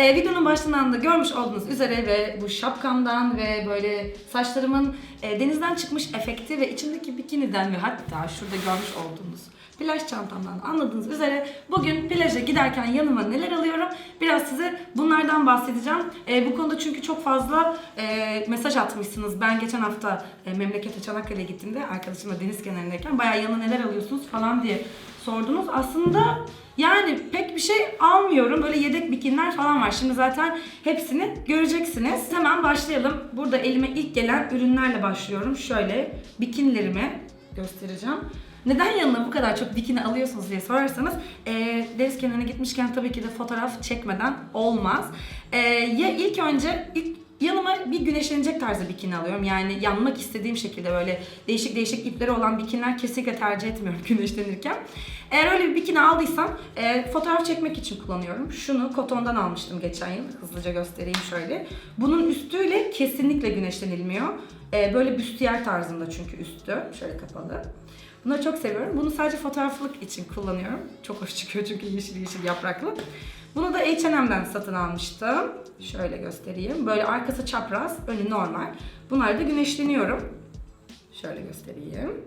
Ee, videonun başından da görmüş olduğunuz üzere ve bu şapkamdan ve böyle saçlarımın e, denizden çıkmış efekti ve içindeki bikiniden ve hatta şurada görmüş olduğunuz plaj çantamdan anladığınız üzere bugün plaja giderken yanıma neler alıyorum biraz size bunlardan bahsedeceğim. Ee, bu konuda çünkü çok fazla e, mesaj atmışsınız. Ben geçen hafta e, memlekete Çanakkale'ye gittiğimde arkadaşımla deniz kenarındayken bayağı yanına neler alıyorsunuz falan diye sordunuz. Aslında yani pek bir şey almıyorum. Böyle yedek bikinler falan var. Şimdi zaten hepsini göreceksiniz. Hemen başlayalım. Burada elime ilk gelen ürünlerle başlıyorum. Şöyle bikinilerimi göstereceğim. Neden yanına bu kadar çok bikini alıyorsunuz diye sorarsanız e, deniz kenarına gitmişken tabii ki de fotoğraf çekmeden olmaz. E, ya ilk önce ilk Yanıma bir güneşlenecek tarzda bikini alıyorum. Yani yanmak istediğim şekilde böyle değişik değişik ipleri olan bikiniler kesinlikle tercih etmiyorum güneşlenirken. Eğer öyle bir bikini aldıysam e, fotoğraf çekmek için kullanıyorum. Şunu kotondan almıştım geçen yıl. Hızlıca göstereyim şöyle. Bunun üstüyle kesinlikle güneşlenilmiyor. E, böyle büstiyer tarzında çünkü üstü. Şöyle kapalı. Bunları çok seviyorum. Bunu sadece fotoğraflık için kullanıyorum. Çok hoş çıkıyor çünkü yeşil yeşil yapraklı. Bunu da H&M'den satın almıştım. Şöyle göstereyim. Böyle arkası çapraz, önü normal. Bunları da güneşleniyorum. Şöyle göstereyim.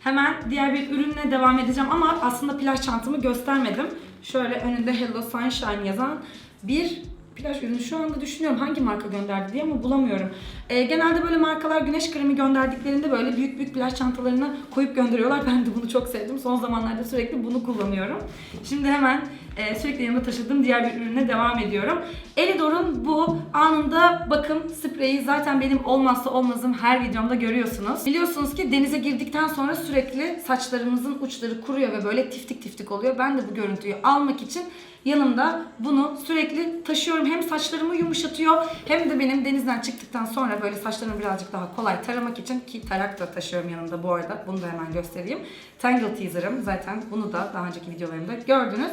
Hemen diğer bir ürünle devam edeceğim ama aslında plaj çantamı göstermedim. Şöyle önünde Hello Sunshine yazan bir plaj ürünü şu anda düşünüyorum hangi marka gönderdi diye ama bulamıyorum. Ee, genelde böyle markalar güneş kremi gönderdiklerinde böyle büyük büyük plaj çantalarına koyup gönderiyorlar. Ben de bunu çok sevdim. Son zamanlarda sürekli bunu kullanıyorum. Şimdi hemen e, sürekli yanımda taşıdığım diğer bir ürüne devam ediyorum. Elidor'un bu anında bakım spreyi zaten benim olmazsa olmazım her videomda görüyorsunuz. Biliyorsunuz ki denize girdikten sonra sürekli saçlarımızın uçları kuruyor ve böyle tiftik tiftik oluyor. Ben de bu görüntüyü almak için yanımda bunu sürekli taşıyorum. Hem saçlarımı yumuşatıyor hem de benim denizden çıktıktan sonra böyle saçlarımı birazcık daha kolay taramak için ki tarak da taşıyorum yanımda bu arada. Bunu da hemen göstereyim. Tangle Teaser'ım zaten bunu da daha önceki videolarımda gördünüz.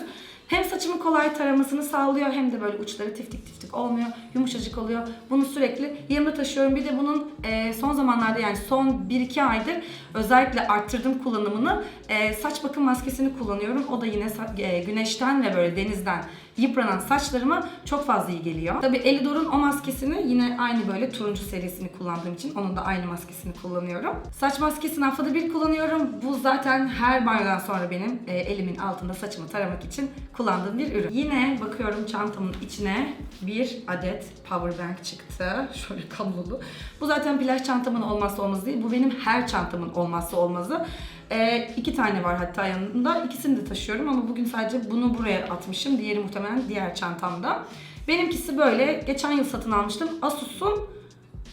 Hem saçımı kolay taramasını sağlıyor hem de böyle uçları tiftik tiftik olmuyor. Yumuşacık oluyor. Bunu sürekli yanımda taşıyorum. Bir de bunun e, son zamanlarda yani son 1-2 aydır özellikle arttırdım kullanımını. E, saç bakım maskesini kullanıyorum. O da yine e, güneşten ve böyle denizden yıpranan saçlarıma çok fazla iyi geliyor. Tabii Elidor'un o maskesini yine aynı böyle turuncu serisini kullandığım için onun da aynı maskesini kullanıyorum. Saç maskesini haftada bir kullanıyorum. Bu zaten her banyodan sonra benim e, elimin altında saçımı taramak için kullandığım bir ürün. Yine bakıyorum çantamın içine bir adet power bank çıktı. Şöyle kablolu. Bu zaten plaj çantamın olmazsa olmazı değil. Bu benim her çantamın olmazsa olmazı. Ee, iki tane var hatta yanında. İkisini de taşıyorum ama bugün sadece bunu buraya atmışım. Diğeri muhtemelen diğer çantamda. Benimkisi böyle. Geçen yıl satın almıştım. Asus'un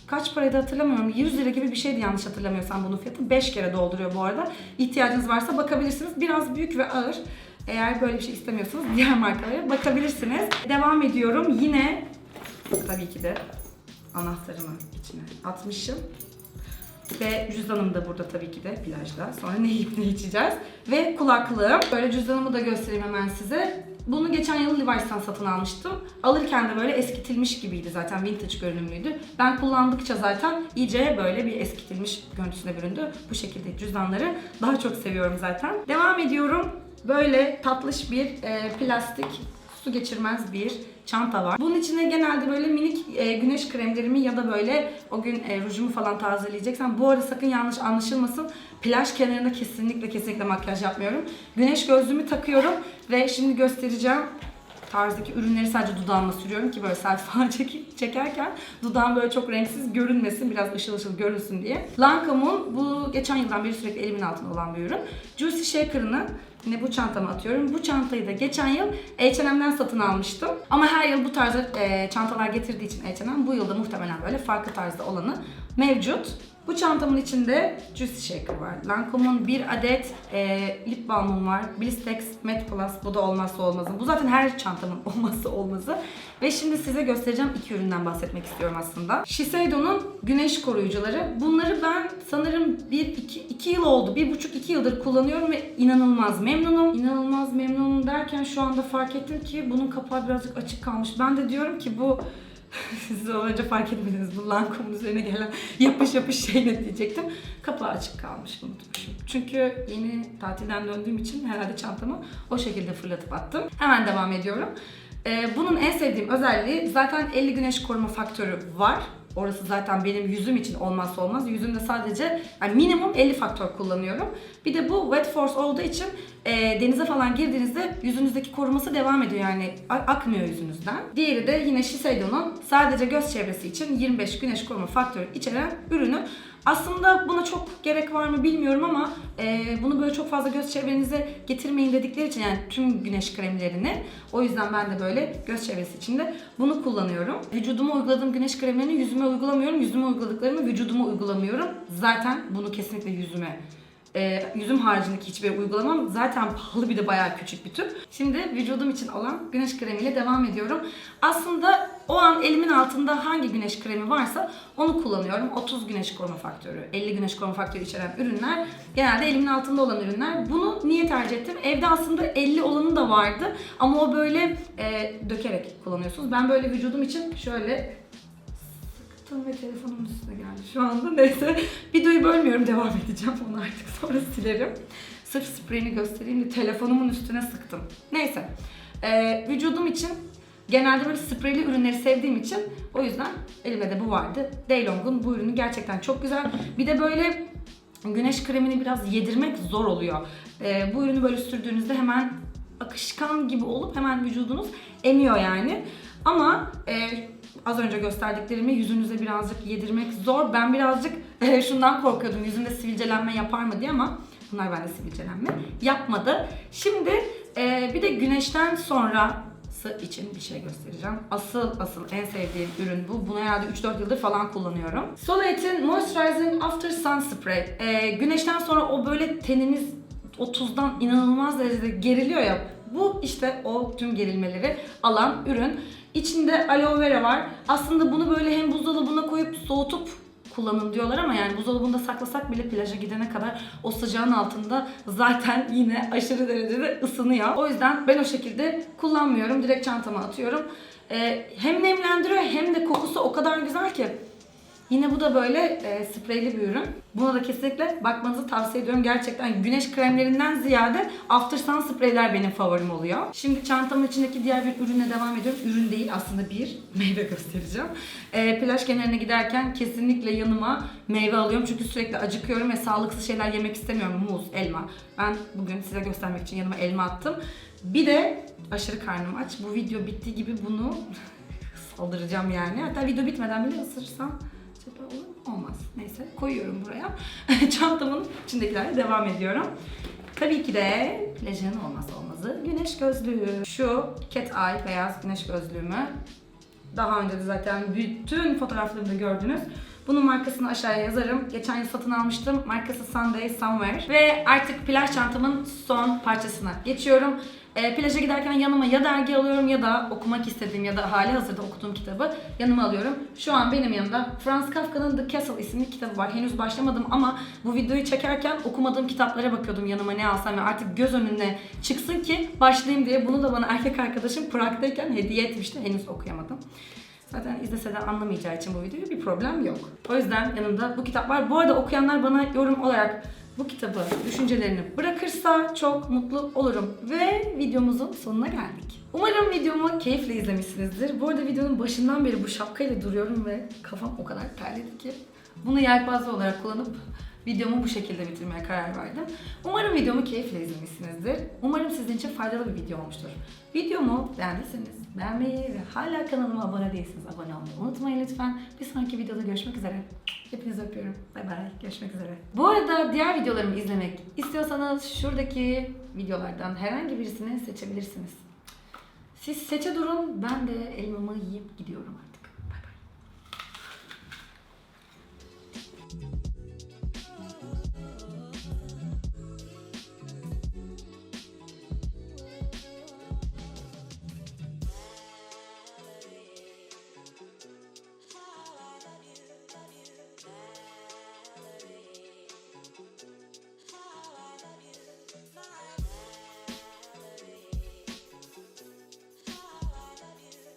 kaç paraydı hatırlamıyorum. 100 lira gibi bir şeydi yanlış hatırlamıyorsam bunun fiyatı. 5 kere dolduruyor bu arada. İhtiyacınız varsa bakabilirsiniz. Biraz büyük ve ağır. Eğer böyle bir şey istemiyorsanız diğer markalara bakabilirsiniz. Devam ediyorum. Yine tabii ki de anahtarımı içine atmışım. Ve cüzdanım da burada tabii ki de plajda. Sonra ne yiyip ne içeceğiz. Ve kulaklığım. Böyle cüzdanımı da göstereyim hemen size. Bunu geçen yıl Levi's'tan satın almıştım. Alırken de böyle eskitilmiş gibiydi zaten vintage görünümlüydü. Ben kullandıkça zaten iyice böyle bir eskitilmiş görüntüsüne büründü. Bu şekilde cüzdanları daha çok seviyorum zaten. Devam ediyorum. Böyle tatlış bir e, plastik su geçirmez bir çanta var. Bunun içine genelde böyle minik e, güneş kremlerimi ya da böyle o gün e, rujumu falan tazeleyeceksem bu arada sakın yanlış anlaşılmasın. Plaj kenarında kesinlikle kesinlikle makyaj yapmıyorum. Güneş gözlüğümü takıyorum ve şimdi göstereceğim tarzdaki ürünleri sadece dudağıma sürüyorum ki böyle selfie falan çek- çekerken dudağım böyle çok renksiz görünmesin, biraz ışıl ışıl görünsün diye. Lancome'un bu geçen yıldan beri sürekli elimin altında olan bir ürün. Juicy Shaker'ını yine bu çantama atıyorum. Bu çantayı da geçen yıl H&M'den satın almıştım. Ama her yıl bu tarzda e, çantalar getirdiği için H&M bu yılda muhtemelen böyle farklı tarzda olanı mevcut. Bu çantamın içinde Juicy Shaker var. Lancome'un bir adet e, lip balmım var. Blistex Matte Plus. Bu da olmazsa olmazım. Bu zaten her çantamın olmazsa olmazı. Ve şimdi size göstereceğim iki üründen bahsetmek istiyorum aslında. Shiseido'nun güneş koruyucuları. Bunları ben sanırım bir iki, iki yıl oldu. Bir buçuk iki yıldır kullanıyorum ve inanılmaz memnunum. İnanılmaz memnunum derken şu anda fark ettim ki bunun kapağı birazcık açık kalmış. Ben de diyorum ki bu siz de önce fark etmediniz bu Lancome'un üzerine gelen yapış yapış şey ne diyecektim. Kapağı açık kalmış unutmuşum. Çünkü yeni tatilden döndüğüm için herhalde çantamı o şekilde fırlatıp attım. Hemen devam ediyorum. Ee, bunun en sevdiğim özelliği zaten 50 güneş koruma faktörü var. Orası zaten benim yüzüm için olmazsa olmaz. Yüzümde sadece yani minimum 50 faktör kullanıyorum. Bir de bu wet force olduğu için e, denize falan girdiğinizde yüzünüzdeki koruması devam ediyor yani akmıyor yüzünüzden. Diğeri de yine Shiseido'nun sadece göz çevresi için 25 güneş koruma faktörü içeren ürünü. Aslında buna çok gerek var mı bilmiyorum ama e, bunu böyle çok fazla göz çevrenize getirmeyin dedikleri için yani tüm güneş kremlerini o yüzden ben de böyle göz çevresi için de bunu kullanıyorum. Vücuduma uyguladığım güneş kremlerini yüzüme uygulamıyorum. Yüzüme uyguladıklarımı vücuduma uygulamıyorum. Zaten bunu kesinlikle yüzüme e, yüzüm haricindeki hiçbir uygulamam. Zaten pahalı bir de bayağı küçük bir tüp. Şimdi vücudum için olan güneş kremiyle devam ediyorum. Aslında o an elimin altında hangi güneş kremi varsa onu kullanıyorum. 30 güneş koruma faktörü, 50 güneş koruma faktörü içeren ürünler genelde elimin altında olan ürünler. Bunu niye tercih ettim? Evde aslında 50 olanı da vardı ama o böyle e, dökerek kullanıyorsunuz. Ben böyle vücudum için şöyle sıktım ve telefonumun üstüne geldi şu anda. Neyse videoyu bölmüyorum devam edeceğim onu artık sonra silerim. Sırf spreyini göstereyim de telefonumun üstüne sıktım. Neyse Ee, vücudum için genelde böyle spreyli ürünleri sevdiğim için o yüzden elimde de bu vardı. Daylong'un bu ürünü gerçekten çok güzel. Bir de böyle güneş kremini biraz yedirmek zor oluyor. Ee, bu ürünü böyle sürdüğünüzde hemen akışkan gibi olup hemen vücudunuz emiyor yani. Ama e, az önce gösterdiklerimi yüzünüze birazcık yedirmek zor. Ben birazcık e, şundan korkuyordum yüzümde sivilcelenme yapar mı diye ama bunlar bende sivilcelenme yapmadı. Şimdi e, bir de güneşten sonrası için bir şey göstereceğim. Asıl asıl en sevdiğim ürün bu. Bunu herhalde 3-4 yıldır falan kullanıyorum. Soleil'in Moisturizing After Sun Spray. E, güneşten sonra o böyle teniniz o tuzdan inanılmaz derecede geriliyor ya. Bu işte o tüm gerilmeleri alan ürün. İçinde aloe vera var. Aslında bunu böyle hem buzdolabına koyup soğutup kullanın diyorlar ama yani buzdolabında saklasak bile plaja gidene kadar o sıcağın altında zaten yine aşırı derecede ısınıyor. O yüzden ben o şekilde kullanmıyorum. Direkt çantama atıyorum. Ee, hem nemlendiriyor hem de kokusu o kadar güzel ki. Yine bu da böyle e, spreyli bir ürün. Buna da kesinlikle bakmanızı tavsiye ediyorum. Gerçekten güneş kremlerinden ziyade After Sun spreyler benim favorim oluyor. Şimdi çantamın içindeki diğer bir ürüne devam ediyorum. Ürün değil aslında bir meyve göstereceğim. E, plaj kenarına giderken kesinlikle yanıma meyve alıyorum. Çünkü sürekli acıkıyorum ve sağlıksız şeyler yemek istemiyorum. Muz, elma. Ben bugün size göstermek için yanıma elma attım. Bir de aşırı karnım aç. Bu video bittiği gibi bunu saldıracağım yani. Hatta video bitmeden bile ısırırsam acaba olur mu? Olmaz. Neyse koyuyorum buraya. Çantamın içindekilerle devam ediyorum. Tabii ki de plajın olmazsa olmazı güneş gözlüğü. Şu Cat Eye beyaz güneş gözlüğümü daha önce de zaten bütün fotoğraflarımda gördünüz. Bunun markasını aşağıya yazarım. Geçen yıl satın almıştım. Markası Sunday Somewhere. Ve artık plaj çantamın son parçasına geçiyorum. E, plaja giderken yanıma ya dergi alıyorum ya da okumak istediğim ya da hali hazırda okuduğum kitabı yanıma alıyorum. Şu an benim yanımda Franz Kafka'nın The Castle isimli kitabı var. Henüz başlamadım ama bu videoyu çekerken okumadığım kitaplara bakıyordum yanıma ne alsam ve artık göz önüne çıksın ki başlayayım diye. Bunu da bana erkek arkadaşım Prag'dayken hediye etmişti. Henüz okuyamadım. Zaten izlese de anlamayacağı için bu videoyu bir problem yok. O yüzden yanımda bu kitap var. Bu arada okuyanlar bana yorum olarak bu kitabı, düşüncelerini bırakırsa çok mutlu olurum. Ve videomuzun sonuna geldik. Umarım videomu keyifle izlemişsinizdir. Bu arada videonun başından beri bu şapkayla duruyorum ve kafam o kadar terledi ki bunu yelpaze olarak kullanıp videomu bu şekilde bitirmeye karar verdim. Umarım videomu keyifle izlemişsinizdir. Umarım sizin için faydalı bir video olmuştur. Videomu beğendiyseniz beğenmeyi ve hala kanalıma abone değilseniz abone olmayı unutmayın lütfen. Bir sonraki videoda görüşmek üzere. Hepinizi öpüyorum. Bay bay. Görüşmek üzere. Bu arada diğer videolarımı izlemek istiyorsanız şuradaki videolardan herhangi birisini seçebilirsiniz. Siz seçe durun. Ben de elmamı yiyip gidiyorum.